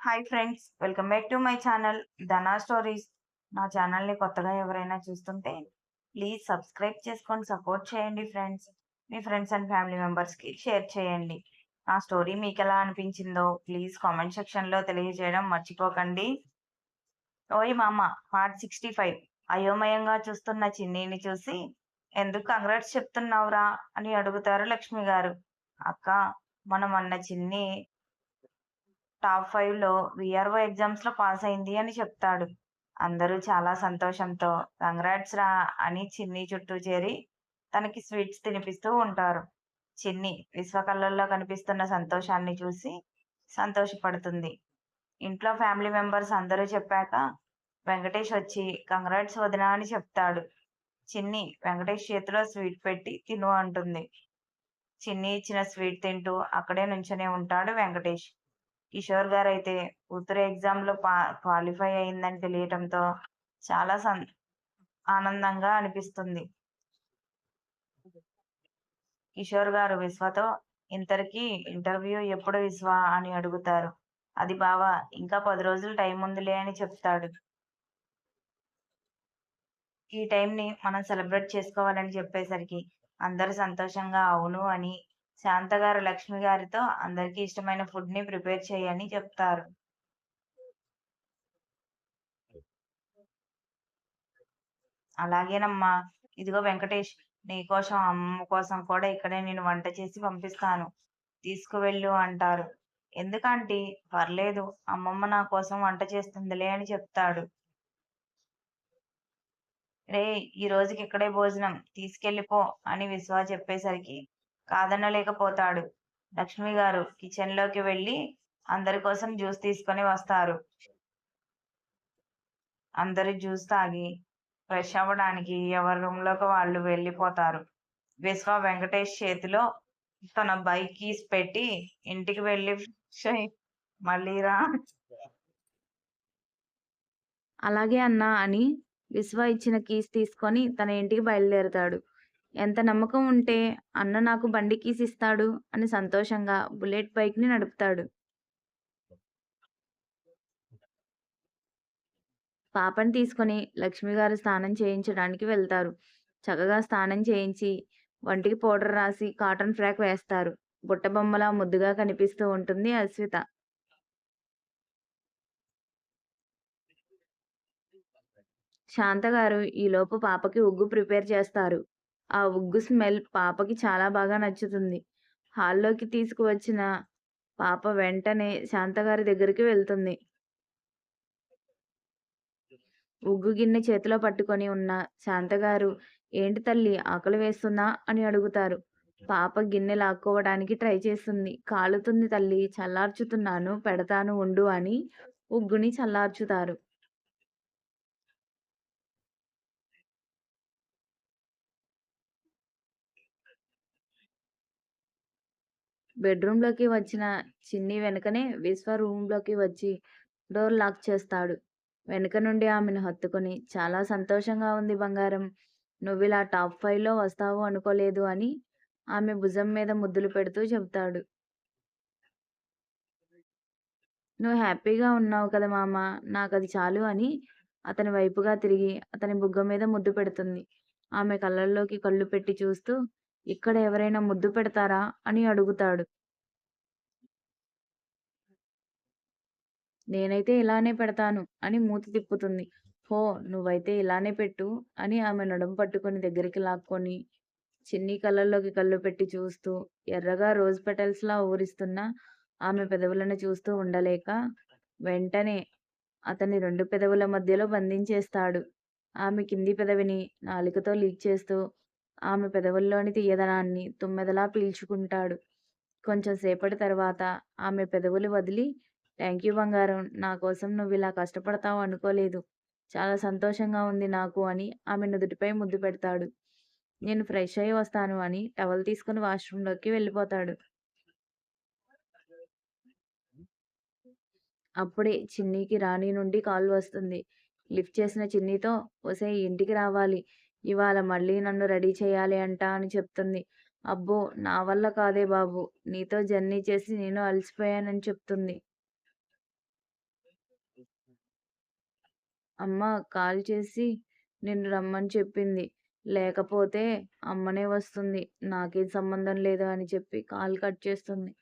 Hi friends welcome back to my channel Dhana stories. నా ఛానల్ని కొత్తగా ఎవరైనా చూస్తుంటే ప్లీజ్ సబ్స్క్రైబ్ చేసుకొని సపోర్ట్ చేయండి ఫ్రెండ్స్. మీ ఫ్రెండ్స్ అండ్ ఫ్యామిలీ మెంబర్స్కి షేర్ చేయండి. నా స్టోరీ మీకు ఎలా అనిపించిందో ప్లీజ్ కామెంట్ సెక్షన్లో తెలియజేయడం మర్చిపోకండి. ఓయ్ మామ పార్ట్ సిక్స్టీ ఫైవ్. అయోమయంగా చూస్తున్న చిన్నీని చూసి ఎందుకు కంగ్రాట్స్ చెప్తున్నావురా అని అడుగుతారు లక్ష్మి గారు. అక్క మనం అన్న చిన్ని టాప్ ఫైవ్లో విఆర్ఓ ఎగ్జామ్స్లో పాస్ అయింది అని చెప్తాడు. అందరూ చాలా సంతోషంతో కంగ్రాట్స్ రా అని చిన్ని చుట్టూ చేరి తనకి స్వీట్స్ తినిపిస్తూ ఉంటారు. చిన్ని విశ్వకళ్ళల్లో కనిపిస్తున్న సంతోషాన్ని చూసి సంతోషపడుతుంది. ఇంట్లో ఫ్యామిలీ మెంబర్స్ అందరూ చెప్పాక వెంకటేష్ వచ్చి కంగ్రాట్స్ వదిన అని చెప్తాడు. చిన్ని వెంకటేష్ చేతిలో స్వీట్ పెట్టి తిను అంటుంది. చిన్ని ఇచ్చిన స్వీట్ తింటూ అక్కడే నుంచొనే ఉంటాడు వెంకటేష్. కిషోర్ గారు అయితే ఉత్తర ఎగ్జామ్లో పా క్వాలిఫై అయిందని తెలియటంతో చాలా సం ఆనందంగా అనిపిస్తుంది. కిషోర్ గారు విశ్వతో ఇంతరికి ఇంటర్వ్యూ ఎప్పుడు విశ్వ అని అడుగుతారు. అది బావా ఇంకా పది రోజులు టైం ఉందిలే అని చెప్తాడు. ఈ టైంని మనం సెలబ్రేట్ చేసుకోవాలని చెప్పేసరికి అందరూ సంతోషంగా అవును అని శాంత గారు లక్ష్మి గారితో అందరికీ ఇష్టమైన ఫుడ్ని ప్రిపేర్ చేయని చెప్తారు. అలాగేనమ్మా. ఇదిగో వెంకటేష్ నీ కోసం అమ్మ కోసం కూడా ఇక్కడే నేను వంట చేసి పంపిస్తాను. తీసుకువెళ్ళు అంటారు. ఎందుకంటే? పర్లేదు. అమ్మమ్మ నా కోసం వంట చేస్తుందిలే అని చెప్తాడు. రే ఈ రోజుకి ఇక్కడే భోజనం. తీసుకెళ్ళిపో అని విశ్వ చెప్పేసరికి కాదనలేకపోతాడు లక్ష్మి గారు కిచెన్లోకి వెళ్ళి అందరి కోసం జ్యూస్ తీసుకొని వస్తారు. అందరు జ్యూస్ తాగి ఫ్రెష్ అవ్వడానికి ఎవరి రూమ్లోకి వాళ్ళు వెళ్ళిపోతారు. విశ్వ వెంకటేష్ చేతిలో తన బైక్ కీస్ పెట్టి ఇంటికి వెళ్ళి మళ్ళీ రా. అలాగే అన్నా అని విశ్వ ఇచ్చిన కీస్ తీసుకొని తన ఇంటికి బయలుదేరతాడు. ఎంత నమ్మకం ఉంటే అన్న నాకు బండి కీస్ ఇస్తాడు అని సంతోషంగా బుల్లెట్ బైక్ని నడుపుతాడు. పాపని తీసుకొని లక్ష్మి గారు స్నానం చేయించడానికి వెళ్తారు. చక్కగా స్నానం చేయించి వంటికి పౌడర్ రాసి కాటన్ ఫ్రాక్ వేస్తారు. బుట్ట బొమ్మలా ముద్దుగా కనిపిస్తూ ఉంటుంది అశ్విత. శాంత గారు ఈలోపు పాపకి ఉగ్గు ప్రిపేర్ చేస్తారు. ఆ ఉగ్గు స్మెల్ పాపకి చాలా బాగా నచ్చుతుంది. హాల్లోకి తీసుకువచ్చిన పాప వెంటనే శాంతగారి దగ్గరికి వెళ్తుంది. ఉగ్గు గిన్నె చేతిలో పట్టుకొని ఉన్న శాంతగారు ఏంటి తల్లి ఆకలి వేస్తుందా? అని అడుగుతారు. పాప గిన్నె లాక్కోవడానికి ట్రై చేస్తుంది. కాలుతుంది తల్లి చల్లార్చుతున్నాను పెడతాను ఉండు అని ఉగ్గుని చల్లార్చుతారు. బెడ్రూమ్లోకి వచ్చిన చిన్ని వెనుకనే విశ్వ రూమ్లోకి వచ్చి డోర్ లాక్ చేస్తాడు. వెనుక నుండి ఆమెను హత్తుకొని చాలా సంతోషంగా ఉంది బంగారం. నువ్వు ఇలా టాప్ ఫైవ్లో వస్తావు అనుకోలేదు అని ఆమె భుజం మీద ముద్దులు పెడుతూ చెబుతాడు. నువ్వు హ్యాపీగా ఉన్నావు కదా మామ నాకు అది చాలు అని అతని వైపుగా తిరిగి అతని బుగ్గ మీద ముద్దు పెడుతుంది. ఆమె కళ్ళల్లోకి కళ్ళు పెట్టి చూస్తూ ఇక్కడ ఎవరైనా ముద్దు పెడతారా అని అడుగుతాడు. నేనైతే ఇలానే పెడతాను అని మూతి తిప్పుతుంది. హో నువ్వైతే ఇలానే పెట్టు అని ఆమె నడుము పట్టుకొని దగ్గరికి లాక్కొని చిన్ని కళ్ళల్లోకి కళ్ళు పెట్టి చూస్తూ ఎర్రగా రోజ్ పెటల్స్ లా ఊరిస్తున్న ఆమె పెదవులను చూస్తూ ఉండలేక వెంటనే అతని రెండు పెదవుల మధ్యలో బంధించేస్తాడు. ఆమె కింది పెదవిని నాలుకతో లీక్ చేస్తూ ఆమె పెదవుల్లోని తీయదనాన్ని తుమ్మెదలా పీల్చుకుంటాడు. కొంచెం సేపటి తర్వాత ఆమె పెదవులు వదిలి థ్యాంక్ యూ బంగారం నా కోసం నువ్వు ఇలా కష్టపడతావు అనుకోలేదు. చాలా సంతోషంగా ఉంది నాకు అని ఆమె నుదుటిపై ముద్దు పెడతాడు. నేను ఫ్రెష్ అయ్యి వస్తాను అని టవల్ తీసుకుని వాష్రూమ్లోకి వెళ్ళిపోతాడు. అప్పుడే చిన్నీకి రాణి నుండి కాల్ వస్తుంది. లిఫ్ట్ చేసిన చిన్నీతో ఒసే ఇంటికి రావాలి. ఇవాళ మళ్ళీ నన్ను రెడీ చేయాలి అంట అని చెప్తుంది అబ్బో నా వల్ల కాదే బాబు నీతో జర్నీ చేసి నేను అలసిపోయానని చెప్తుంది అమ్మ కాల్ చేసి నిన్ను రమ్మని చెప్పింది. లేకపోతే అమ్మనే వస్తుంది. నాకేం సంబంధం లేదు అని చెప్పి కాల్ కట్ చేస్తుంది.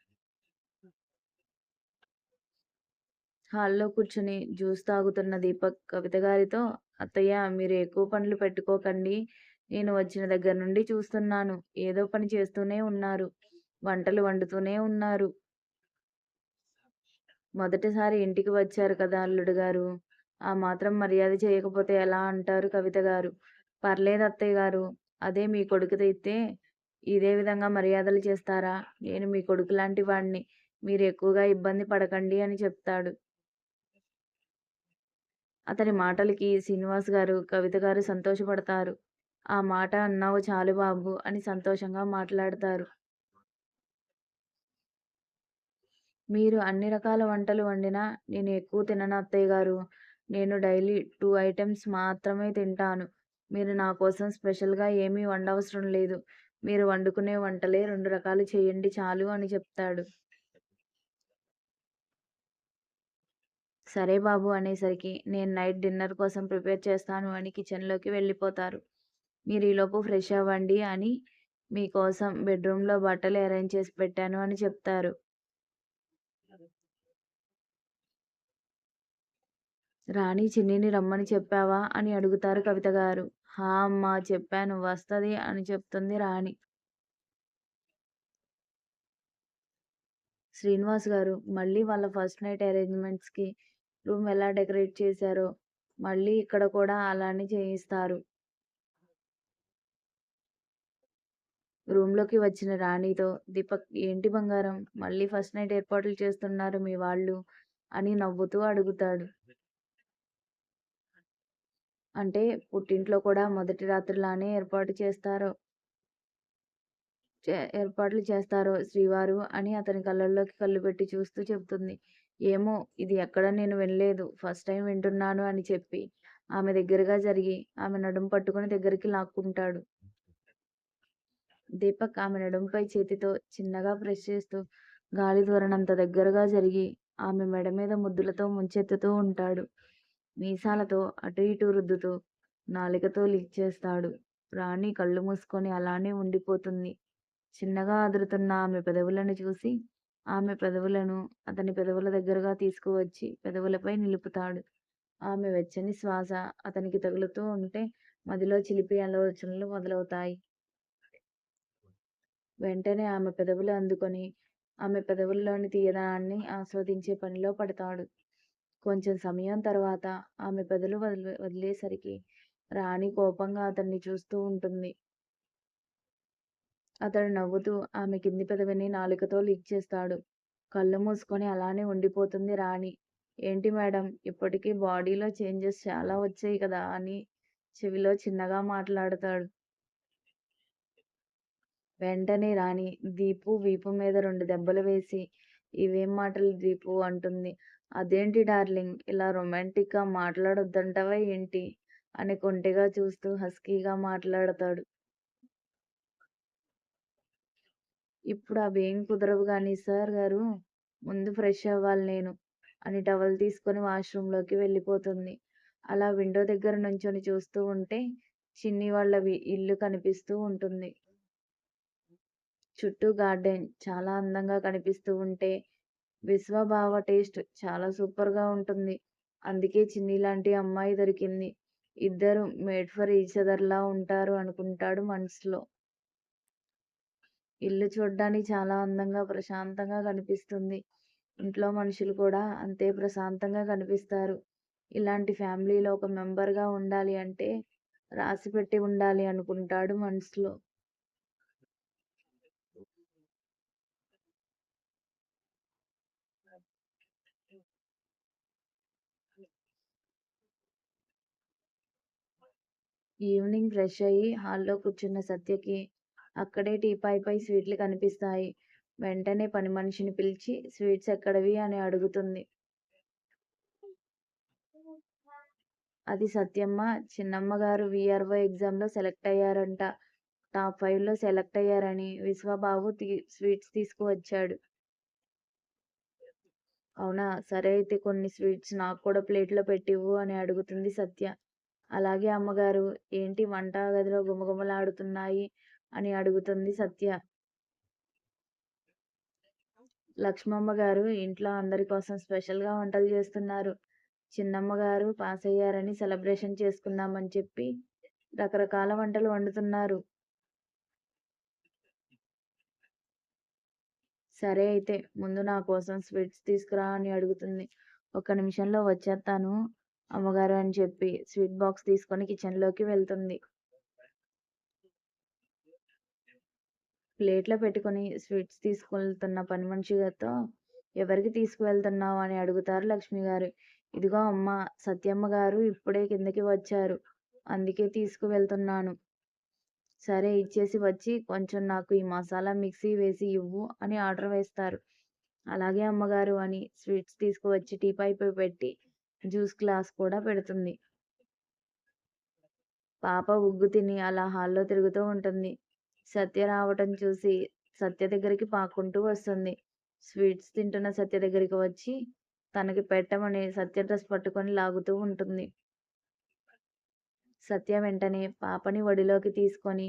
హాల్‌లో కూర్చుని జ్యూస్ తాగుతున్న దీపక్ కవిత గారితో అత్తయ్య మీరు ఎక్కువ పనులు పెట్టుకోకండి. నేను వచ్చిన దగ్గర నుండి చూస్తున్నాను. ఏదో పని చేస్తూనే ఉన్నారు. వంటలు వండుతూనే ఉన్నారు. మొదటిసారి ఇంటికి వచ్చారు కదా అల్లుడు గారు ఆ మాత్రం మర్యాద చేయకపోతే ఎలా అంటారు కవిత గారు. పర్లేదు అత్తయ్య గారు. అదే మీ కొడుకుదైతే ఇదే విధంగా మర్యాదలు చేస్తారా? నేను మీ కొడుకులాంటి వాడిని. మీరు ఎక్కువగా ఇబ్బంది పడకండి అని చెప్తాడు. అతని మాటలకి శ్రీనివాస్ గారు, కవిత గారు సంతోషపడతారు. ఆ మాట అన్నావు చాలు బాబు అని సంతోషంగా మాట్లాడతారు. మీరు అన్ని రకాల వంటలు వండినా నేను ఎక్కువ తినను అత్తయ్య గారు. నేను డైలీ టూ ఐటమ్స్ మాత్రమే తింటాను. మీరు నా కోసం స్పెషల్‌గా ఏమీ వండవసరం లేదు. మీరు వండుకునే వంటలే రెండు రకాలు చేయండి చాలు అని చెప్తాడు. సరే బాబు అనేసరికి నేను నైట్ డిన్నర్ కోసం ప్రిపేర్ చేస్తాను అని కిచెన్‌లోకి వెళ్ళిపోతారు. మీరు ఈలోపు ఫ్రెష్ అవ్వండి అని మీకోసం బెడ్‌రూమ్‌లో బట్టలు అరేంజ్ చేసి పెట్టాను అని చెప్తారు. రాణి చిన్నిని రమ్మని చెప్పావా? అని అడుగుతారు కవిత గారు. హా అమ్మా! చెప్పాను. వస్తుంది అని చెప్తుంది రాణి. శ్రీనివాస్ గారు మళ్ళీ వాళ్ళ ఫస్ట్ నైట్ అరేంజ్‌మెంట్స్‌కి రూమ్ ఎలా డెకరేట్ చేశారో మళ్ళీ ఇక్కడ కూడా అలానే చేయిస్తారు. రూమ్‌లోకి వచ్చిన రాణితో దీపక్ ఏంటి బంగారం మళ్ళీ ఫస్ట్ నైట్ ఏర్పాట్లు చేస్తున్నారు మీ వాళ్ళు అని నవ్వుతూ అడుగుతాడు. అంటే పుట్టింట్లో కూడా మొదటి రాత్రిలానే ఏర్పాటు చేస్తారో చే ఏర్పాట్లు చేస్తారో శ్రీవారు అని అతని కళ్ళల్లోకి కళ్ళు పెట్టి చూస్తూ చెబుతుంది. ఏమో ఇది ఎక్కడ నేను వినలేదు. ఫస్ట్ టైం వింటున్నాను అని చెప్పి ఆమె దగ్గరగా జరిగి ఆమె నడుం పట్టుకుని దగ్గరికి లాక్కుంటాడు. దీపక్ ఆమె నడుంపై చేతితో చిన్నగా ప్రెస్ చేస్తూ గాలి దూరనంత దగ్గరగా జరిగి ఆమె మెడ మీద ముద్దులతో ముంచెత్తుతూ ఉంటాడు. మీసాలతో అటు ఇటు రుద్దుతూ నాలికతో లిక్ చేస్తాడు. రాణి కళ్ళు మూసుకొని అలానే ఉండిపోతుంది. చిన్నగా అదురుతున్న ఆమె పెదవులను చూసి ఆమె పెదవులను అతని పెదవుల దగ్గరగా తీసుకువచ్చి పెదవులపై నిలుపుతాడు. ఆమె వెచ్చని శ్వాస అతనికి తగులుతూ ఉంటే మదిలో చిలిపి ఆలోచనలు మొదలవుతాయి. వెంటనే ఆమె పెదవులు అందుకొని ఆమె పెదవుల్లోని తీయదనాన్ని ఆస్వాదించే పనిలో పడతాడు. కొంచెం సమయం తర్వాత ఆమె పెదవులు వదిలి వదిలేసరికి రాణి కోపంగా అతన్ని చూస్తూ ఉంటుంది. అతడు నవ్వుతూ ఆమె కింది పెదవిని నాలుకతో లీక్ చేస్తాడు. కళ్ళు మూసుకొని అలానే ఉండిపోతుంది రాణి. ఏంటి మేడం ఇప్పటికీ బాడీలో చేంజెస్ చాలా వచ్చాయి కదా అని చెవిలో చిన్నగా మాట్లాడతాడు. వెంటనే రాణి దీపు వీపు మీద రెండు దెబ్బలు వేసి ఇవేం మాటలు దీపు అంటుంది. అదేంటి డార్లింగ్ ఇలా రొమాంటిక్‌గా మాట్లాడొద్దంటావా ఏంటి? అని కొంటెగా చూస్తూ హస్కీగా మాట్లాడతాడు. ఇప్పుడు అవేం కుదరవు కానీ సార్ గారు ముందు ఫ్రెష్ అవ్వాలి నేను అని టవల్ తీసుకొని వాష్‌రూమ్‌లోకి వెళ్ళిపోతుంది. అలా విండో దగ్గర నుంచొని చూస్తూ ఉంటే చిన్ని వాళ్ళ ఇల్లు కనిపిస్తూ ఉంటుంది. చుట్టూ గార్డెన్ చాలా అందంగా కనిపిస్తూ ఉంటే విశ్వభావ టేస్ట్ చాలా సూపర్‌గా ఉంటుంది. అందుకే చిన్ని లాంటి అమ్మాయి దొరికింది. ఇద్దరు మేడ్ ఫర్ ఈచ్ అదర్‌లా ఉంటారు అనుకుంటాడు మనసులో. ఇల్లు చూడడానికి చాలా అందంగా, ప్రశాంతంగా కనిపిస్తుంది. ఇంట్లో మనుషులు కూడా అంతే ప్రశాంతంగా కనిపిస్తారు. ఇలాంటి ఫ్యామిలీలో ఒక మెంబర్‌గా ఉండాలి అంటే రాసిపెట్టి ఉండాలి అనుకుంటాడు మనసులో. ఈవినింగ్ ఫ్రెష్ అయ్యి హాల్‌లో కూర్చున్న సత్యకి అక్కడే టీపాయ్‌పై స్వీట్లు కనిపిస్తాయి. వెంటనే పని మనిషిని పిలిచి స్వీట్స్ ఎక్కడవి అని అడుగుతుంది. అది సత్యమ్మ చిన్నమ్మ గారు విఆర్ఓ ఎగ్జామ్‌లో సెలెక్ట్ అయ్యారంట. టాప్ ఫైవ్లో సెలెక్ట్ అయ్యారని విశ్వబాబు తీ స్వీట్స్ తీసుకువచ్చాడు. అవునా! సరే అయితే కొన్ని స్వీట్స్ నాకు కూడా ప్లేట్‌లో పెట్టివ్వు అని అడుగుతుంది సత్య. అలాగే అమ్మగారు. ఏంటి వంట గదిలో గుమగుమలాడుతున్నాయి అని అడుగుతుంది సత్య. లక్ష్మమ్మ గారు ఇంట్లో అందరి కోసం స్పెషల్‌గా వంటలు చేస్తున్నారు. చిన్నమ్మ గారు పాసయ్యారని సెలబ్రేషన్ చేసుకుందామని చెప్పి రకరకాల వంటలు వండుతున్నారు. సరే అయితే ముందు నా కోసం స్వీట్స్ తీసుకురా అని అడుగుతుంది. ఒక్క నిమిషంలో వచ్చేస్తాను అమ్మగారు అని చెప్పి స్వీట్ బాక్స్ తీసుకొని కిచెన్‌లోకి వెళ్తుంది. ప్లేట్‌లో పెట్టుకొని స్వీట్స్ తీసుకువెళ్తున్న పని మనిషితో ఎవరికి తీసుకువెళ్తున్నావు అని అడుగుతారు లక్ష్మి గారు ఇదిగో అమ్మ సత్యమ్మ గారు ఇప్పుడే కిందకి వచ్చారు. అందుకే తీసుకువెళ్తున్నాను. సరే ఇచ్చేసి వచ్చి కొంచెం నాకు ఈ మసాలా మిక్సీ వేసి ఇవ్వు అని ఆర్డర్ వేస్తారు. అలాగే అమ్మగారు అని స్వీట్స్ తీసుకువచ్చి టీ టీపాయ్‌పై పెట్టి జ్యూస్ గ్లాస్ కూడా పెడుతుంది. పాప ఉగ్గు తిని అలా హాల్‌లో తిరుగుతూ ఉంటుంది. సత్య రావటం చూసి సత్య దగ్గరికి పాకుంటూ వస్తుంది. స్వీట్స్ తింటున్న సత్య దగ్గరికి వచ్చి తనకి పెట్టమని సత్య డ్రెస్ పట్టుకొని లాగుతూ ఉంటుంది. సత్య వెంటనే పాపని ఒడిలోకి తీసుకొని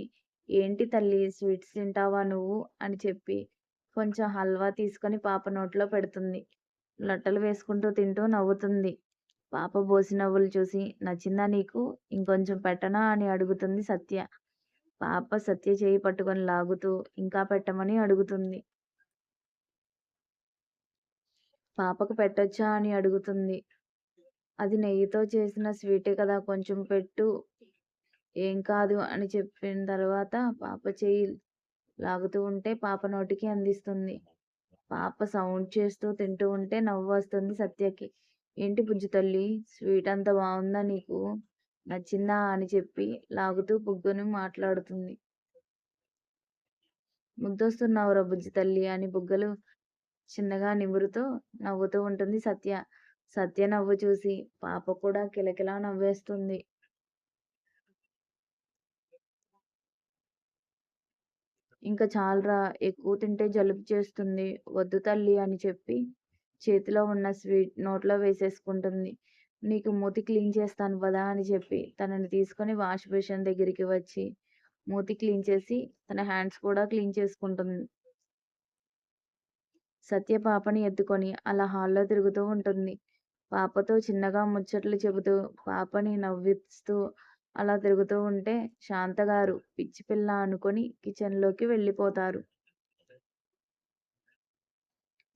ఏంటి తల్లి స్వీట్స్ తింటావా నువ్వు అని చెప్పి కొంచెం హల్వా తీసుకొని పాప నోట్లో పెడుతుంది. లొట్టలు వేసుకుంటూ తింటూ నవ్వుతుంది. పాప బోసి నవ్వులు చూసి నచ్చిందా నీకు? ఇంకొంచెం పెట్టనా అని అడుగుతుంది సత్య. పాప సత్య చేయి పట్టుకొని లాగుతూ ఇంకా పెట్టమని అడుగుతుంది. పాపకు పెట్టొచ్చా అని అడుగుతుంది. అది నెయ్యితో చేసిన స్వీటే కదా కొంచెం పెట్టు. ఏం కాదు అని చెప్పిన తర్వాత పాప చేయి లాగుతూ ఉంటే పాప నోటికి అందిస్తుంది. పాప సౌండ్ చేస్తూ తింటూ ఉంటే నవ్వు వస్తుంది సత్యకి. ఏంటి బుజ్జి తల్లి స్వీట్ అంత బాగుందా నీకు? నచ్చిందా? అని చెప్పి లాగుతూ బుగ్గను మాట్లాడుతుంది. ముద్దొస్తున్నావురా బుజ్జి తల్లి అని బుగ్గలు చిన్నగా నిమురుతో నవ్వుతూ ఉంటుంది సత్య. సత్య నవ్వు చూసి పాప కూడా కిలకిలా నవ్వేస్తుంది. ఇంకా చాలరా ఎక్కువ తింటే జలుబు చేస్తుంది. వద్దు తల్లి అని చెప్పి చేతిలో ఉన్న స్వీట్ నోట్లో వేసేసుకుంటుంది. నీకు మూతి క్లీన్ చేస్తాను వదా అని చెప్పి తనని తీసుకొని వాష్ బేషన్ దగ్గరికి వచ్చి మూతి క్లీన్ చేసి తన హ్యాండ్స్ కూడా క్లీన్ చేసుకుంటుంది. సత్య పాపని ఎత్తుకొని అలా హాల్‌లో తిరుగుతూ ఉంటుంది. పాపతో చిన్నగా ముచ్చట్లు చెబుతూ పాపని నవ్విస్తూ అలా తిరుగుతూ ఉంటే శాంతగారు పిచ్చి పిల్ల అనుకొని కిచెన్‌లోకి వెళ్ళిపోతారు.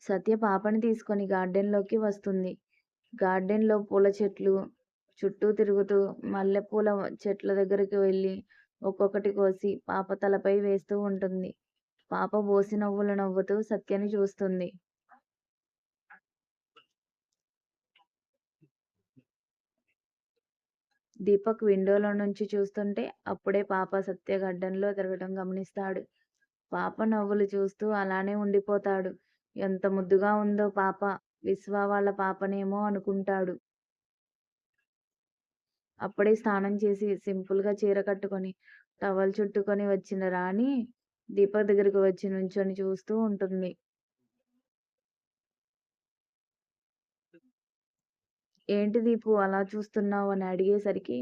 సత్య పాపని తీసుకొని గార్డెన్‌లోకి వస్తుంది. గార్డెన్‌లో పూల చెట్లు చుట్టూ తిరుగుతూ మల్లెపూల చెట్ల దగ్గరికి వెళ్ళి ఒక్కొక్కటి కోసి పాప తలపై వేస్తూ ఉంటుంది. పాప బోసి నవ్వులు నవ్వుతూ సత్యని చూస్తుంది. దీపక్ విండోలో నుంచి చూస్తుంటే అప్పుడే పాప సత్య గార్డెన్‌లో తిరగటం గమనిస్తాడు. పాప నవ్వులు చూస్తూ అలానే ఉండిపోతాడు. ఎంత ముద్దుగా ఉందో పాప. విశ్వ వాళ్ళ పాపనేమో అనుకుంటాడు. అప్పుడే స్నానం చేసి సింపుల్‌గా చీర కట్టుకొని టవల్ చుట్టుకొని వచ్చిన రాణి దీపక్ దగ్గరకు వచ్చి నుంచొని చూస్తూ ఉంటుంది. ఏంటి దీపు అలా చూస్తున్నావు అని అడిగేసరికి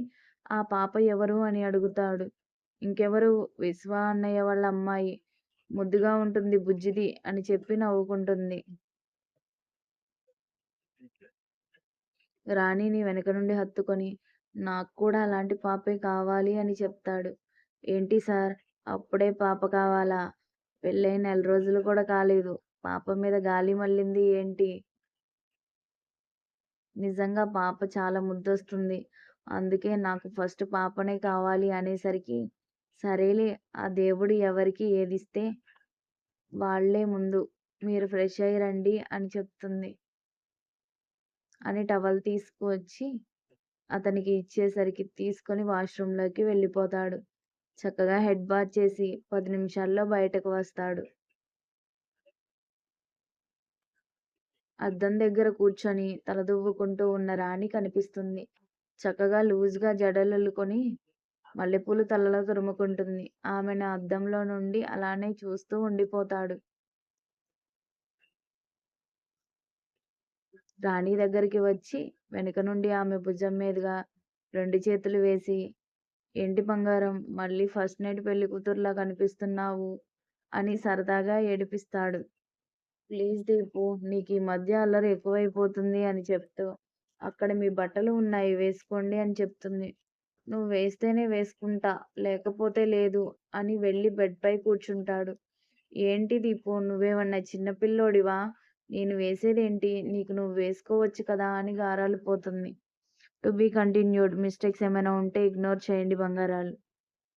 ఆ పాప ఎవరు అని అడుగుతాడు. ఇంకెవరు విశ్వ అన్నయ్య వాళ్ళ అమ్మాయి. ముద్దుగా ఉంటుంది బుజ్జిది అని చెప్పి నవ్వుకుంటుంది. రాణిని వెనక నుండి హత్తుకొని నాకు కూడా అలాంటి పాపే కావాలి అని చెప్తాడు. ఏంటి సార్ అప్పుడే పాప కావాలా? పెళ్ళై నెల రోజులు కూడా కాలేదు. పాప మీద గాలి మళ్ళింది ఏంటి? నిజంగా పాప చాలా ముద్దొస్తుంది. అందుకే నాకు ఫస్ట్ పాపనే కావాలి అనేసరికి సరేలే ఆ దేవుడు ఎవరికి ఏదిస్తే వాళ్ళే ముందు. మీరు ఫ్రెష్ అయ్యి రండి అని చెప్తుంది. అని టవల్ తీసుకువచ్చి అతనికి ఇచ్చేసరికి తీసుకొని వాష్‌రూమ్‌లోకి వెళ్ళిపోతాడు. చక్కగా హెడ్ బాత్ చేసి పది నిమిషాల్లో బయటకు వస్తాడు. అద్దం దగ్గర కూర్చొని తలదువ్వుకుంటూ ఉన్న రాణి కనిపిస్తుంది. చక్కగా లూజ్‌గా జడలల్లుకొని మల్లెపూలు తలలో తురుముకుంటుంది. ఆమెను అద్దంలో నుండి అలానే చూస్తూ ఉండిపోతాడు. రాణి దగ్గరికి వచ్చి వెనుక నుండి ఆమె భుజం మీదుగా రెండు చేతులు వేసి ఏంటి బంగారం మళ్ళీ ఫస్ట్ నైట్ పెళ్ళి కూతురులా కనిపిస్తున్నావు? అని సరదాగా ఏడిపిస్తాడు. ప్లీజ్ దీపు నీకు ఈ మధ్య అల్లరి ఎక్కువైపోతుంది అని చెప్తూ అక్కడ మీ బట్టలు ఉన్నాయి వేసుకోండి అని చెప్తుంది. నువ్వు వేస్తేనే వేసుకుంటా లేకపోతే లేదు అని వెళ్ళి బెడ్పై కూర్చుంటాడు. ఏంటి దీపు నువ్వేమన్నా చిన్నపిల్లోడివా నేను వేసేదేంటి? నీకు నువ్వు వేసుకోవచ్చు కదా అని గారాలు పోతుంది. To be continued. మిస్టేక్స్ ఏమైనా ఉంటే ఇగ్నోర్ చేయండి బంగారాలు.